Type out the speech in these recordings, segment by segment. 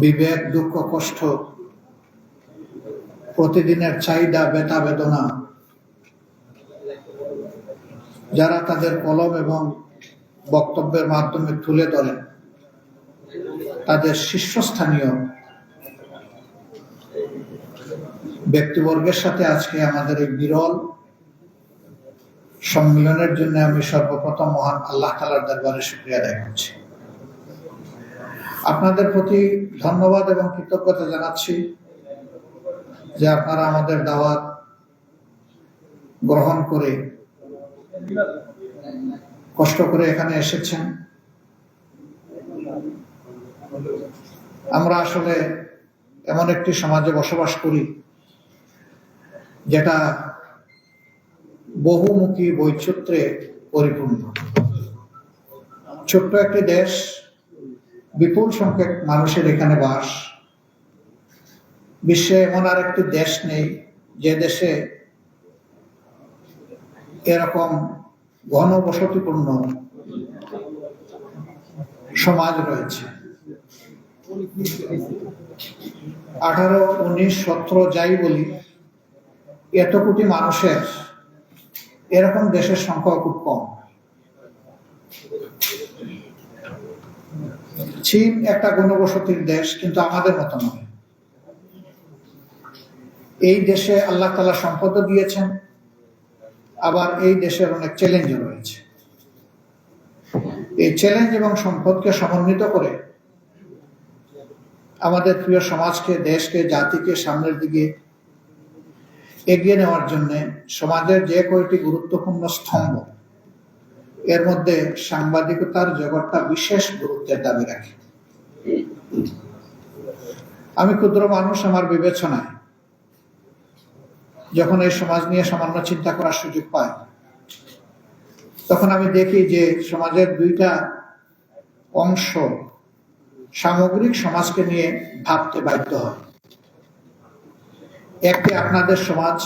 বিবেক, দুঃখ, কষ্ট, প্রতিদিনের চাহিদা, ব্যথা, বেদনা, যারা তাদের কলম এবং বক্তব্যের মাধ্যমে তুলে ধরেন তাদের শীর্ষস্থানীয় ব্যক্তিবর্গের সাথে আজকে আমাদের এই বিরল সম্মেলনের জন্য আমি সর্বপ্রথম মহান আল্লাহ তালার দরবারে শুক্রিয়া আদায় করছি। আপনাদের প্রতি ধন্যবাদ এবং কৃতজ্ঞতা জানাচ্ছি যে আপনারা আমাদের দাওয়াত গ্রহণ করে কষ্ট করে এখানে এসেছেন। আমরা আসলে এমন একটি সমাজে বসবাস করি যেটা বহুমুখী বৈচিত্র্যে পরিপূর্ণ। ছোট্ট একটি দেশ বিপুল সংখ্যক মানুষের এখানে বাস। বিশ্বে এমন আর একটি দেশ নেই, যে দেশে এরকম ঘনবসতিপূর্ণ সমাজ রয়েছে। আঠারো, উনিশ, সতেরো, যাই বলি এত কোটি মানুষের এরকম দেশের সংখ্যা খুব কম। চীন একটা গণবসতির দেশ, কিন্তু আমাদের মতো নয়। এই দেশে আল্লাহ তালা সম্পদও দিয়েছেন, আবার এই দেশের অনেক চ্যালেঞ্জও রয়েছে। এই চ্যালেঞ্জ এবং সম্পদকে সমন্বিত করে আমাদের প্রিয় সমাজকে, দেশকে, জাতিকে সামনের দিকে এগিয়ে নেওয়ার জন্য সমাজের যে কয়টি গুরুত্বপূর্ণ স্তম্ভ এর মধ্যে সাংবাদিকতার জগৎটা বিশেষ গুরুত্বের দাবি রাখে। আমি ক্ষুদ্র মানুষ আমার বিবেচনায়, যখন এই সমাজ নিয়ে সামান্য চিন্তা করার সুযোগ পাই, তখন আমি দেখি যে সমাজের দুইটা অংশ সামগ্রিক সমাজকে নিয়ে ভাবতে বাধ্য হয়। একটি আপনাদের সমাজ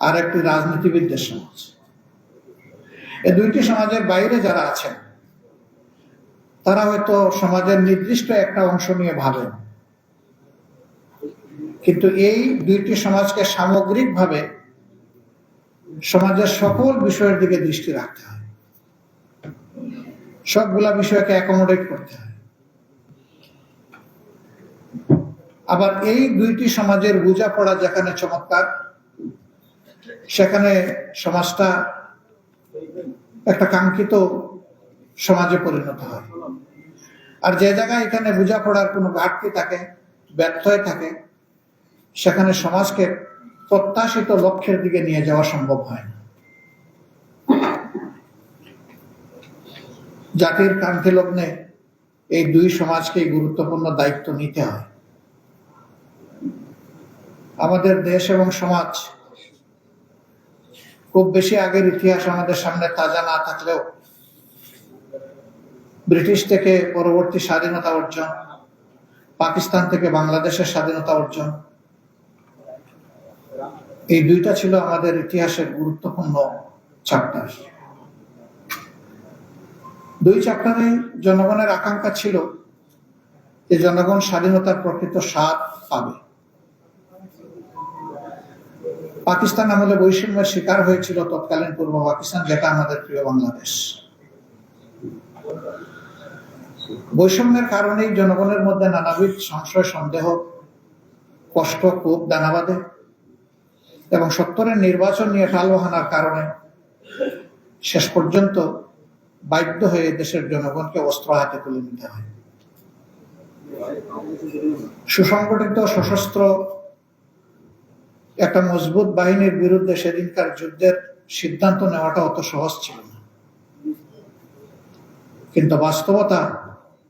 আর একটি রাজনীতিবিদদের সমাজ। এই দুইটি সমাজের বাইরে যারা আছেন, তারা হয়তো সমাজের নির্দিষ্ট একটা অংশ নিয়ে ভাবেন। কিন্তু এই দুইটি সমাজকে সামগ্রিকভাবে সমাজের সকল বিষয়ের দিকে দৃষ্টি রাখতে হয়। সবগুলা বিষয়কে অ্যাকোমোডেট করতে হয়। আবার এই দুইটি সমাজের বোঝাপড়া যেখানে চমৎকার, সেখানে সমাজটা একটা কাঙ্ক্ষিত সমাজে পরিণত হয়। আর যে জায়গায় এখানে বোঝাপড়ার কোনো ঘাটতি থাকে ব্যর্থ হয়ে থাকে, সেখানে সমাজকে প্রত্যাশিত লক্ষ্যের দিকে নিয়ে যাওয়া সম্ভব হয় না। জাতির কান্তি লগ্নে এই দুই সমাজকে গুরুত্বপূর্ণ দায়িত্ব নিতে হয়। আমাদের দেশ এবং সমাজ খুব বেশি আগের ইতিহাস আমাদের সামনে তাজা না থাকলেও ব্রিটিশ থেকে পরবর্তী স্বাধীনতা অর্জন, পাকিস্তান থেকে বাংলাদেশের স্বাধীনতা অর্জন, এই দুইটা ছিল আমাদের ইতিহাসের গুরুত্বপূর্ণ চ্যাপ্টার দুই চ্যাপ্টারে জনগণের আকাঙ্ক্ষা ছিল যে জনগণ স্বাধীনতার প্রকৃত স্বাদ পাবে। পাকিস্তান আমলে বৈষম্যের শিকার হয়েছিল তৎকালীন পূর্ব পাকিস্তান, যেটা আমাদের প্রিয় বাংলাদেশ। বৈষম্যের কারণেই জনগণের মধ্যে নানাবিধ সংশয়, সন্দেহ, কষ্ট, ক্ষোভ দানা বাঁধে এবং সত্তরের নির্বাচন নিয়ে টালবাহানার কারণে শেষ পর্যন্ত বাধ্য হয়ে দেশের জনগণকে অস্ত্র হাতে তুলে নিতে হয়। সুসংগঠিত সশস্ত্র একটা মজবুত বাহিনীর বিরুদ্ধে সেদিনকার যুদ্ধের সিদ্ধান্ত নেওয়াটা অত সহজ ছিল না। কিন্তু বাস্তবতা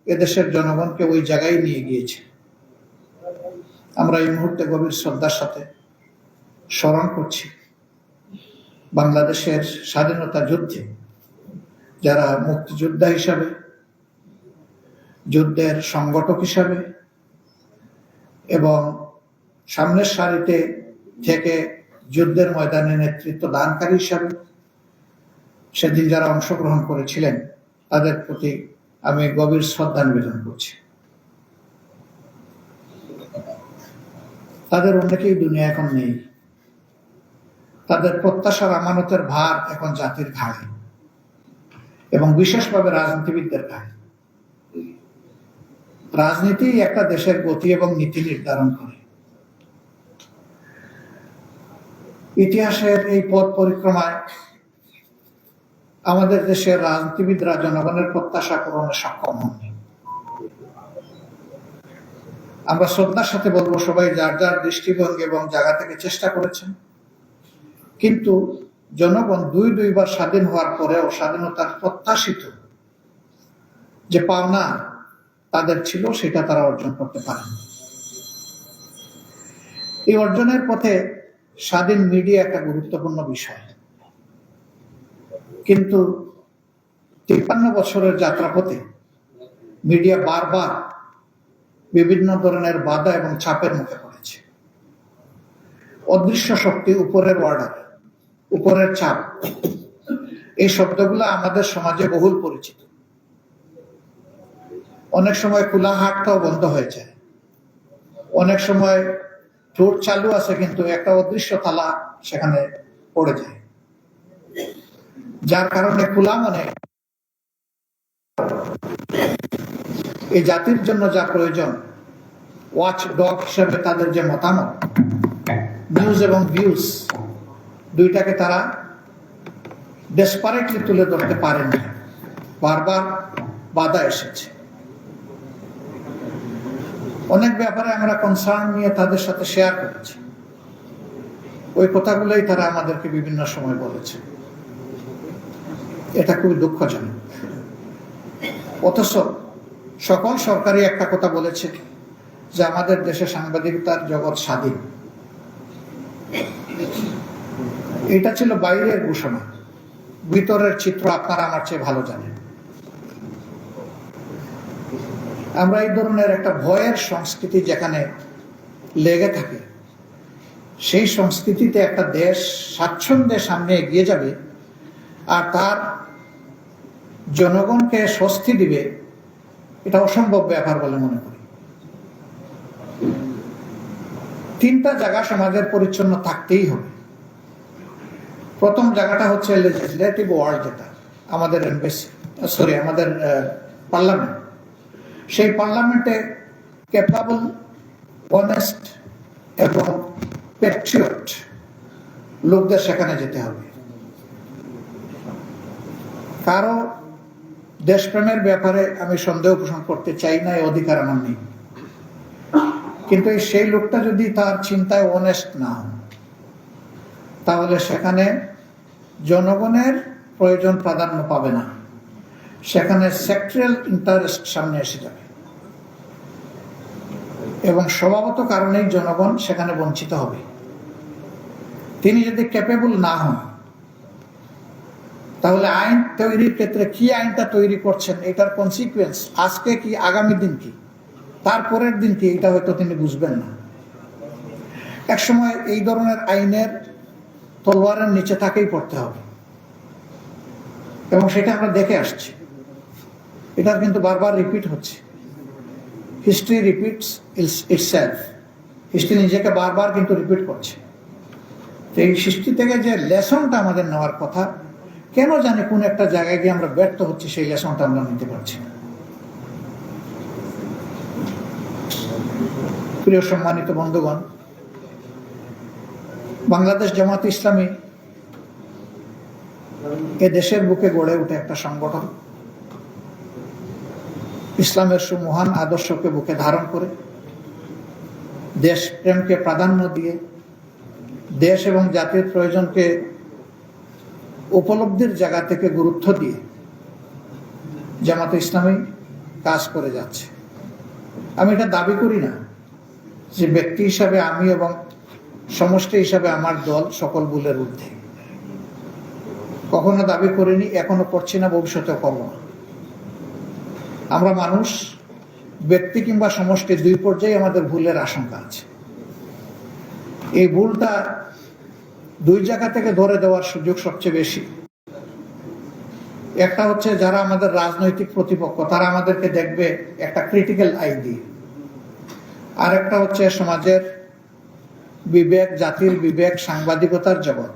এদেশের জনগণকে ওই জায়গায় নিয়ে গিয়েছে। আমরা এই মুহূর্তে গভীর শ্রদ্ধার সাথে স্মরণ করছি বাংলাদেশের স্বাধীনতা যুদ্ধে যারা মুক্তিযোদ্ধা হিসাবে, যুদ্ধের সংগঠক হিসাবে এবং সামনের সারিতে থেকে যুদ্ধের ময়দানে নেতৃত্ব দানকারী হিসাবে সেদিন যারা অংশগ্রহণ করেছিলেন, তাদের প্রতি আমি গভীর শ্রদ্ধা নিবেদন করছি। তাদের অনেকেই দুনিয়া এখন নেই। তাদের প্রত্যাশার আমানতের ভার এখন জাতির ঘাড়ে এবং বিশেষভাবে রাজনীতিবিদদের ঘাড়ে। রাজনীতি একটা দেশের গতি এবং নীতি নির্ধারণ করে। ইতিহাসের এই পথ পরিক্রমায় আমাদের দেশের রাজনীতিবিদরা জনগণের প্রত্যাশা পূরণে সক্ষম হননি আমরা শ্রদ্ধার সাথে বলব সবাই যার যার দৃষ্টিভঙ্গি এবং জায়গা থেকে চেষ্টা করেছেন। কিন্তু জনগণ দুই দুইবার স্বাধীন হওয়ার পরেও স্বাধীনতার প্রত্যাশিত যে পাওনা তাদের ছিল, সেটা তারা অর্জন করতে পারেন এই অর্জনের পথে স্বাধীন মিডিয়া একটা গুরুত্বপূর্ণ বিষয়। কিন্তু তিপ্পান্ন বছরের যাত্রাপথে মিডিয়া বারবার বিভিন্ন ধরনের বাধা এবং চাপের মুখে পড়েছে। অদৃশ্য শক্তি, উপরের অর্ডার উপরের চাপ, এই শব্দগুলো আমাদের সমাজে বহুল পরিচিত। অনেক সময় খোলা হাটটাও বন্ধ হয়ে যায়। অনেক সময় ঠোঁট চালু আছে, কিন্তু একটা অদৃশ্য তালা সেখানে পড়ে যায়। যার কারণে খোলা মানে এই জাতির জন্য যা প্রয়োজন ওয়াচ ডগ হিসেবে তাদের যে মতামত নিউজ এবং ভিউজ দুইটাকে তারা ডেসপারেটলি তুলে ধরতে পারেনি। বারবার বাধা এসেছে। অনেক ব্যাপারে আমরা কনসার্ন নিয়ে তাদের সাথে শেয়ার করেছি। ওই কথাগুলোই তারা আমাদেরকে বিভিন্ন সময় বলেছে। এটা খুবই দুঃখজনক। অথচ সকল সরকারি একটা কথা বলেছে যে আমাদের দেশে সাংবাদিকতার জগৎ স্বাধীন। এটা ছিল বাইরের ঘোষণা। ভিতরের চিত্র আপনারা আমার চেয়ে ভালো জানেন। আমরা এই ধরনের একটা ভয়ের সংস্কৃতি যেখানে লেগে থাকে, সেই সংস্কৃতিতে একটা দেশ, স্বাচ্ছন্দ্যে সামনে এগিয়ে যাবে আর তার জনগণকে স্বস্তি দিবে, এটা অসম্ভব ব্যাপার বলে মনে করি। তিনটা জায়গা সমাজের পরিচ্ছন্ন থাকতেই হবে। প্রথম জায়গাটা হচ্ছে লেজিসলেটিভ ওয়ার্ল্ড যেটা, আমাদের এমবেসি সরি আমাদের পার্লামেন্ট সেই পার্লামেন্টে ক্যাপাবল অনেস্ট এবং প্যাট্রিয়ট লোকদের সেখানে যেতে হবে। কারও দেশপ্রেমের ব্যাপারে আমি সন্দেহ পোষণ করতে চাই না, এই অধিকার আমার নেই। কিন্তু সেই লোকটা যদি তার চিন্তায় অনেস্ট না তাহলে সেখানে জনগণের প্রয়োজন প্রাধান্য পাবে না। সেখানে সেক্ট্রাল ইন্টারেস্ট সামনে এসে যাবে। এবং স্বভাবত কারণেই জনগণ সেখানে বঞ্চিত হবে। তিনি যদি ক্যাপেবল না হন, তাহলে আইন তৈরির ক্ষেত্রে কি আইনটা তৈরি করছেন, এটার কনসিকুয়েন্স আজকে কি, আগামী দিন কি? তারপরের দিন কি, এটা হয়তো তিনি বুঝবেন না। এক সময় এই ধরনের আইনের তলোয়ারের নিচে তাকেই পড়তে হবে। এবং সেটা আমরা দেখে আসছি। এটা কিন্তু বারবার রিপিট হচ্ছে। হিস্ট্রি রিপিটস ইটসেলফ হিস্ট্রি নিজেকে বারবার কিন্তু রিপিট করছে। তো এই হিস্ট্রি থেকে যে লেসনটা আমাদের নেওয়ার কথা, কেন জানি কোন একটা জায়গায় গিয়ে আমরা ব্যর্থ হচ্ছি, সেই লেসনটা আমরা নিতে পারছি প্রিয় সম্মানিত বন্ধুগণ, বাংলাদেশ জামাত ইসলামী এ দেশের বুকে গড়ে উঠে একটা সংগঠন। ইসলামের সুমহান আদর্শকে বুকে ধারণ করে দেশ প্রেমকে প্রাধান্য দিয়ে, দেশ এবং জাতির প্রয়োজনকে উপলব্ধির জায়গা থেকে গুরুত্ব দিয়ে জামাত ইসলামী কাজ করে যাচ্ছে। আমি এটা দাবি করি না যে ব্যক্তি হিসাবে আমি এবং সমষ্টি হিসাবে আমার দল সকল ভুলের ঊর্ধ্বে। কখনো দাবি করিনি, এখনও করছি না, ভবিষ্যতেও করব না। আমরা মানুষ, ব্যক্তি কিংবা সমষ্টি দুই পর্যায়ে আমাদের ভুলের আশঙ্কা আছে। এই ভুলটা দুই জায়গা থেকে ধরে দেওয়ার সুযোগ সবচেয়ে বেশি। একটা হচ্ছে যারা আমাদের রাজনৈতিক প্রতিপক্ষ, তারা আমাদেরকে দেখবে একটা ক্রিটিক্যাল আই দিয়ে। আর একটা হচ্ছে সমাজের বিবেক, জাতির বিবেক, সাংবাদিকতার জগৎ।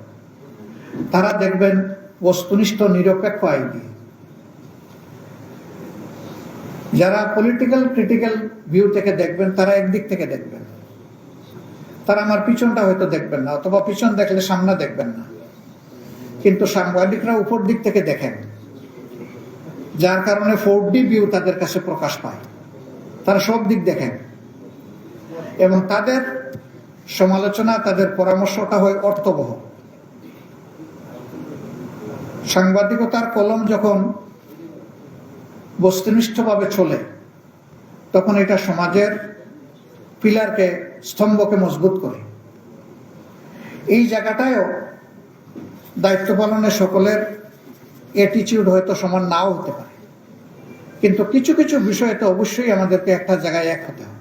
তারা দেখবেন বস্তুনিষ্ঠ, নিরপেক্ষ আই দিয়ে। যারা পলিটিক্যাল ক্রিটিক্যাল ভিউ থেকে দেখবেন, তারা একদিক থেকে দেখবেন। তারা আমার পিছনটা হয়তো দেখবেন না, অথবা পিছন দেখলে সামনে দেখবেন না। কিন্তু সাংবাদিকরা উপর দিক থেকে দেখেন, যার কারণে ফোর ডি ভিউ তাদের কাছে প্রকাশ পায়। তারা সব দিক দেখেন। এবং তাদের সমালোচনা, তাদের পরামর্শটা হয় অর্থবহ। সাংবাদিকতার কলম যখন বস্তুনিষ্ঠভাবে চলে, তখন এটা সমাজের পিলারকে, স্তম্ভকে মজবুত করে। এই জায়গাটায়ও দায়িত্ব পালনে সকলের অ্যাটিচিউড হয়তো সমান নাও হতে পারে। কিন্তু কিছু কিছু বিষয়তে অবশ্যই আমাদেরকে একটা জায়গায় এক হতে হবে।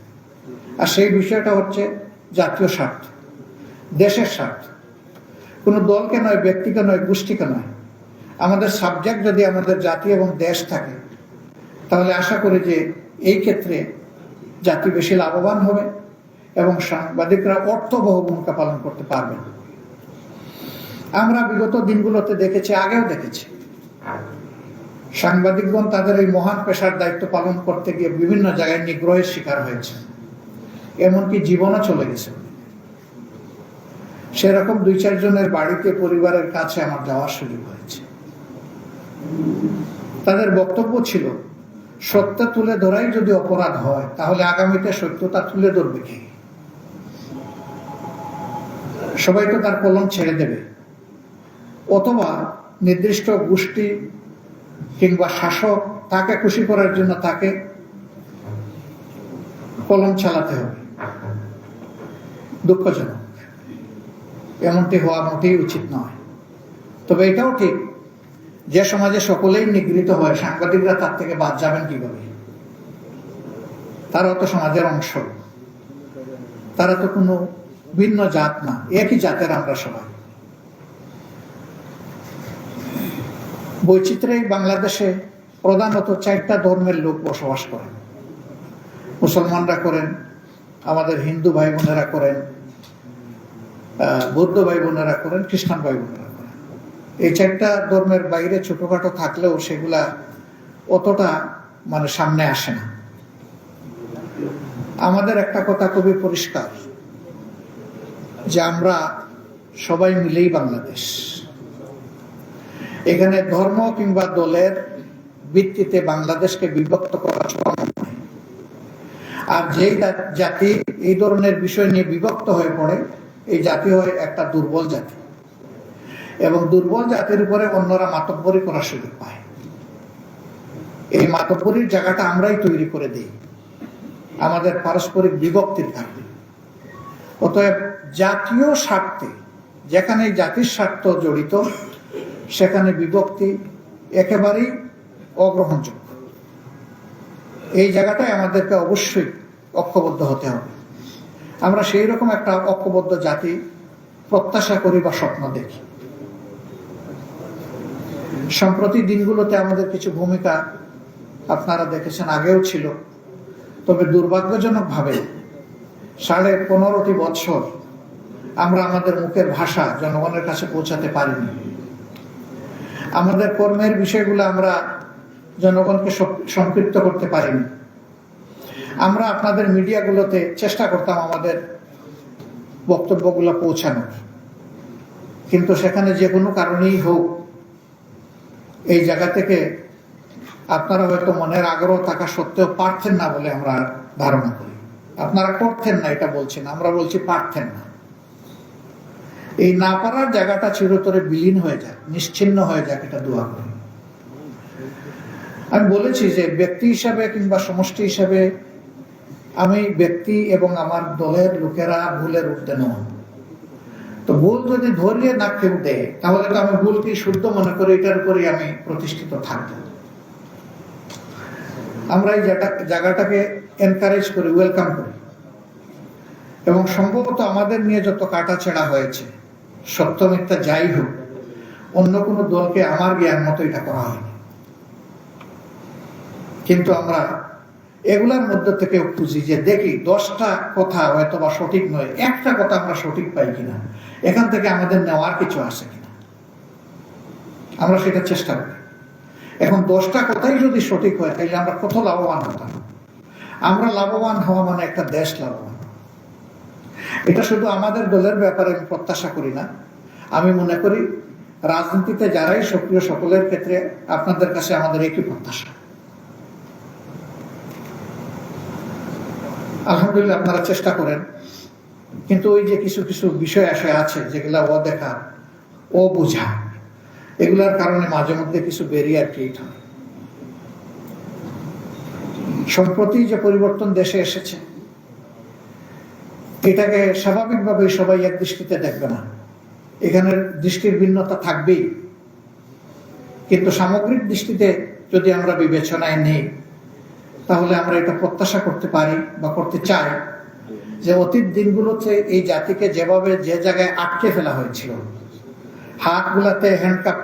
আর সেই বিষয়টা হচ্ছে জাতীয় স্বার্থ, দেশের স্বার্থ। কোনো দলকে নয়, ব্যক্তিকে নয়, গোষ্ঠীকে নয়। আমাদের সাবজেক্ট যদি আমাদের জাতি এবং দেশ থাকে তাহলে আশা করি যে এই ক্ষেত্রে জাতি বেশি লাভবান হবে এবং সাংবাদিকরা অর্থবহ ভূমিকা পালন করতে পারবেন আমরা বিগত দিনগুলোতে দেখেছি, আগেও দেখেছি। সাংবাদিকগণ তাদের এই মহান পেশার দায়িত্ব পালন করতে গিয়ে বিভিন্ন জায়গায় নিগ্রহের শিকার হয়েছে। এমনকি জীবনও চলে গেছে। সেরকম দুই চারজনের বাড়িতে পরিবারের কাছে আমার যাওয়ার সুযোগ হয়েছে। তাদের বক্তব্য ছিল সত্য তুলে ধরাই যদি অপরাধ হয়, তাহলে আগামীতে সত্যতা তুলে ধরবে কি? সবাই তো তার কলম ছেড়ে দেবে। অথবা নির্দিষ্ট গোষ্ঠী কিংবা শাসক তাকে খুশি করার জন্য তাকে কলম চালাতে হবে। দুঃখজনক। এমনটি হওয়া মোটেই উচিত নয়। তবে এটাও ঠিক যে সমাজে সকলেই নিগৃহীত হয়, সাংবাদিকরা তার থেকে বাদ যাবেন কীভাবে? তারা তো সমাজের অংশ। তারা তো কোনো ভিন্ন জাত না, একই জাতের আমরা সবাই। বৈচিত্র্যে বাংলাদেশে প্রধানত চারটা ধর্মের লোক বসবাস করেন। মুসলমানরা করেন, আমাদের হিন্দু ভাই বোনেরা করেন বৌদ্ধ ভাই বোনেরা করেন, খ্রিস্টান ভাই বোনেরা এই চারটা ধর্মের বাইরে ছোটখাটো থাকলেও সেগুলা অতটা মানে সামনে আসে না। আমাদের একটা কথা খুবই পরিষ্কার, যে আমরা সবাই মিলেই বাংলাদেশ। এখানে ধর্ম কিংবা দলের ভিত্তিতে বাংলাদেশকে বিভক্ত করা আর যেই জাতি এই ধরনের বিষয় নিয়ে বিভক্ত হয়ে পড়ে, এই জাতি হয় একটা দুর্বল জাতি। এবং দুর্বল জাতির উপরে অন্যরা মাতব্বরি করার সুযোগ পায়। এই মাতব্বরির জায়গাটা আমরাই তৈরি করে দিই। আমাদের পারস্পরিক বিভক্তির কারণে। অতএব জাতীয় স্বার্থে, যেখানে জাতির স্বার্থ জড়িত, সেখানে বিভক্তি একেবারেই অগ্রহণযোগ্য। এই জায়গাটায় আমাদেরকে অবশ্যই ঐক্যবদ্ধ হতে হবে। আমরা সেই রকম একটা ঐক্যবদ্ধ জাতি প্রত্যাশা করি বা স্বপ্ন দেখি। সম্প্রতি দিনগুলোতে আমাদের কিছু ভূমিকা আপনারা দেখেছেন, আগেও ছিল। তবে দুর্ভাগ্যজনকভাবে সাড়ে পনেরোটি বৎসর আমরা আমাদের মুখের ভাষা জনগণের কাছে পৌঁছাতে পারিনি। আমাদের কর্মের বিষয়গুলো আমরা জনগণকে সম্পৃক্ত করতে পারিনি। আমরা আপনাদের মিডিয়াগুলোতে চেষ্টা করতাম আমাদের বক্তব্যগুলো পৌঁছানোর। কিন্তু সেখানে যে কোনো কারণেই হোক এই জায়গা থেকে আপনারা হয়তো মনের আগ্রহ থাকা সত্ত্বেও পারতেন না বলে আমরা ধারণা করি। আপনারা করতেন না এটা বলছি না আমরা বলছি পারতেন না। এই না পারার জায়গাটা চিরতরে বিলীন হয়ে যাক, নিশ্চিন্ন হয়ে যাক, এটা দোয়া করি। আমি বলেছি যে ব্যক্তি হিসাবে কিংবা সমষ্টি হিসাবে আমি ব্যক্তি এবং আমার দলের লোকেরা ভুলের উঠতে নয় তো ভুল যদি ধরিয়ে না কেউ দেয় তাহলে তো আমি ভুলকে শুদ্ধ মনে করি এটার উপরে আমি প্রতিষ্ঠিত থাকব। আমরা এই জায়গাটাকে এনকারেজ করি ওয়েলকাম করি। এবং সম্ভবত আমাদের নিয়ে যত কাটা ছেড়া হয়েছে, সত্য মিথ্যা যাই হোক, অন্য কোনো দলকে আমার জ্ঞান মতো এটা করা হয়নি। কিন্তু আমরা এগুলার মধ্যে থেকে খুঁজি যে দেখি দশটা কথা হয়তো বা সঠিক নয়, একটা কথা আমরা সঠিক পাই কিনা, এখান থেকে আমাদের নেওয়ার কিছু আছে কিনা। আমরা সেটা চেষ্টা করি। এখন দশটা কথাই যদি সঠিক হয় তাহলে আমরা কত লাভবান হতাম? আমরা লাভবান হওয়া মানে একটা দেশ লাভবান। এটা শুধু আমাদের দলের ব্যাপারে আমি প্রত্যাশা করি না। আমি মনে করি, রাজনীতিতে যারাই সক্রিয়, সকলের ক্ষেত্রে আপনাদের কাছে আমাদের একই প্রত্যাশা। আলহামদুলিল্লাহ আপনারা চেষ্টা করেন। কিন্তু ওই যে কিছু কিছু বিষয় আসে আছে, যেগুলা ও দেখা ও বোঝা এগুলার কারণে মাঝে মধ্যে কিছু ব্যারিয়ার ক্রিয়েট হয়। সম্প্রতি যে পরিবর্তন দেশে এসেছে, এটাকে স্বাভাবিকভাবে সবাই এক দৃষ্টিতে দেখবে না। এখানের দৃষ্টির ভিন্নতা থাকবেই। কিন্তু সামগ্রিক দৃষ্টিতে যদি আমরা বিবেচনায় নেই তাহলে আমরা এটা প্রত্যাশা করতে পারি বা করতে চাই যে অতীত দিনগুলোতে এই জাতিকে যেভাবে যে জায়গায় আটকে ফেলা হয়েছিল, হাতগুলাতে হ্যান্ডকাপ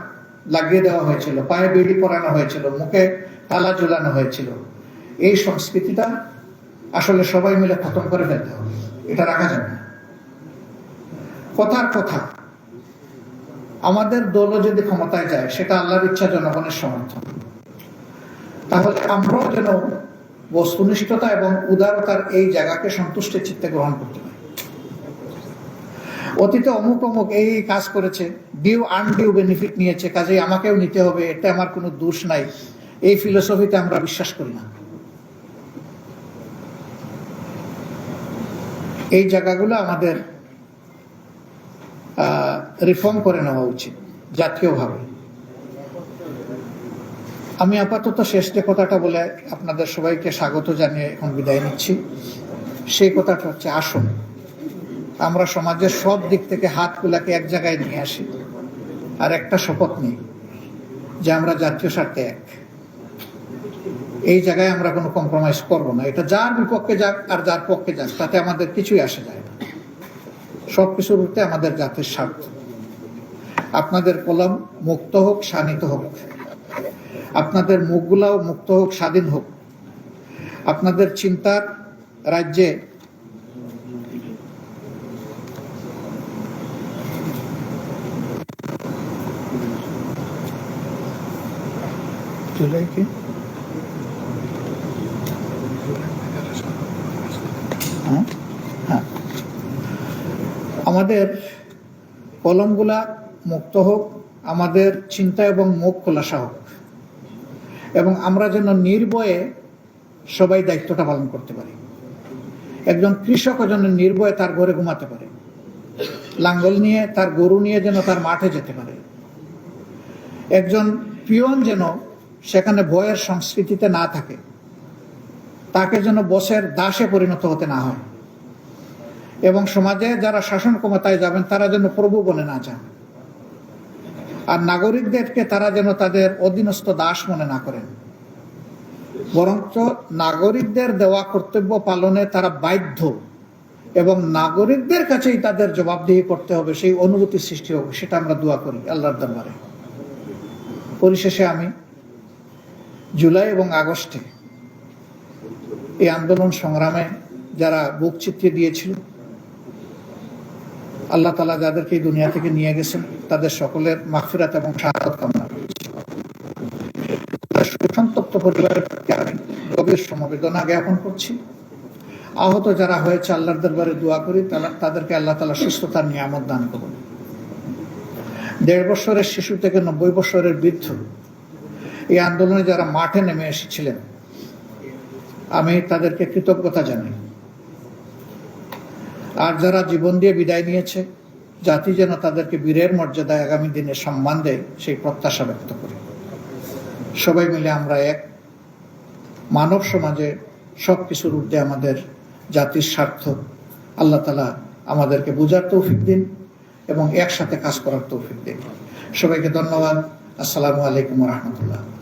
লাগিয়ে দেওয়া হয়েছিল, পায়ে বেড়ি পরানো হয়েছিল, মুখে তালা ঝুলানো হয়েছিল, এই সংস্কৃতিটা আসলে সবাই মিলে খতম করে ফেলতে হবে, এটা রাখা যাবে না। কথার কথা, আমাদের দলও যদি ক্ষমতায় যায়, সেটা আল্লাহর ইচ্ছা জনগণের সমর্থন। তাহলে আমরাও যেন বস্তুনিষ্ঠতা এবং উদারতার এই জায়গাকে সন্তুষ্টের চিত্তে গ্রহণ করতে পারি অতীতে অমুক অমুক এই কাজ করেছে ডিউ আনডিউ বেনিফিট নিয়েছে, কাজেই আমাকেও নিতে হবে এটা আমার কোনো দোষ নাই। এই ফিলোসফিতে আমরা বিশ্বাস করি না। এই জায়গাগুলো আমাদের রিফর্ম করে নেওয়া উচিত, জাতীয়ভাবে। আমি আপাতত শেষ যে কথাটা বলে আপনাদের সবাইকে স্বাগত জানিয়ে এখন বিদায় নিচ্ছি সেই কথাটা হচ্ছে আসুন, আমরা সমাজের সব দিক থেকে হাতগুলাকে এক জায়গায় নিয়ে আসি, আর একটা শপথ নিই যে আমরা জাতীয় স্বার্থে এক। এই জায়গায় আমরা কোনো কম্প্রোমাইজ করব না, এটা যার বিপক্ষে যাক আর যার পক্ষে যাক, তাতে আমাদের কিছুই আসে যায় না। সব কিছুর উঠতে আমাদের জাতির স্বার্থ। আপনাদের কলম মুক্ত হোক, শানিত হোক। আপনাদের মুখগুলাও মুক্ত হোক, স্বাধীন হোক। আপনাদের চিন্তার রাজ্যে হ্যাঁ হ্যাঁ। আমাদের কলমগুলা মুক্ত হোক, আমাদের চিন্তা এবং মুখ খোলাসা হোক। এবং আমরা যেন নির্ভয়ে সবাই দায়িত্বটা পালন করতে পারি। একজন কৃষকও যেন নির্ভয়ে তার ঘরে ঘুমাতে পারে। লাঙ্গল নিয়ে, তার গরু নিয়ে যেন তার মাঠে যেতে পারে। একজন পিয়ন যেন সেখানে ভয়ের সংস্কৃতিতে না থাকে, তাকে যেন বসের দাসে পরিণত হতে না হয়। এবং সমাজে যারা শাসন ক্ষমতায় যাবেন, তারা যেন প্রভু বনে না যান। আর নাগরিকদেরকে তারা যেন তাদের অধীনস্থ দাস মনে না করেন। বরঞ্চ নাগরিকদের দেওয়া কর্তব্য পালনে তারা বাধ্য এবং নাগরিকদের কাছেই তাদের জবাবদিহি করতে হবে, সেই অনুভূতি সৃষ্টি হবে সেটা আমরা দোয়া করি আল্লাহর দরবারে। পরিশেষে আমি জুলাই এবং আগস্টে এই আন্দোলন সংগ্রামে যারা বুক চিত্রিয়ে দিয়েছিল, আল্লাহ তালা যাদেরকে এই দুনিয়া থেকে নিয়ে গেছেন তাদের সকলের মাগফিরাত এবং শাহাদত কামনা করছি। সুসন্তপ্ত পরিবারের প্রতি আমি গভীর সমবেদনা জ্ঞাপন করছি। আহত যারা হয়েছে, আল্লাহর দরবারে দোয়া করি তাদেরকে আল্লাহ তালা সুস্থতার নিয়ামত দান করুন। দেড় বছরের শিশু থেকে নব্বই বছরের বৃদ্ধ, এই আন্দোলনে যারা মাঠে নেমে এসেছিলেন, আমি তাদেরকে কৃতজ্ঞতা জানাই। আর যারা জীবন দিয়ে বিদায় নিয়েছে জাতি যেন তাদেরকে বীরের মর্যাদায় আগামী দিনে সম্মান দেয়, সেই প্রত্যাশা ব্যক্ত করি। সবাই মিলে আমরা এক। মানব সমাজে সব কিছুর ঊর্ধ্বে আমাদের জাতির স্বার্থ। আল্লাহ তালা আমাদেরকে বোঝার তৌফিক দিন এবং একসাথে কাজ করার তৌফিক দিন। সবাইকে ধন্যবাদ। আসসালামু আলাইকুম রহমতুল্লাহ।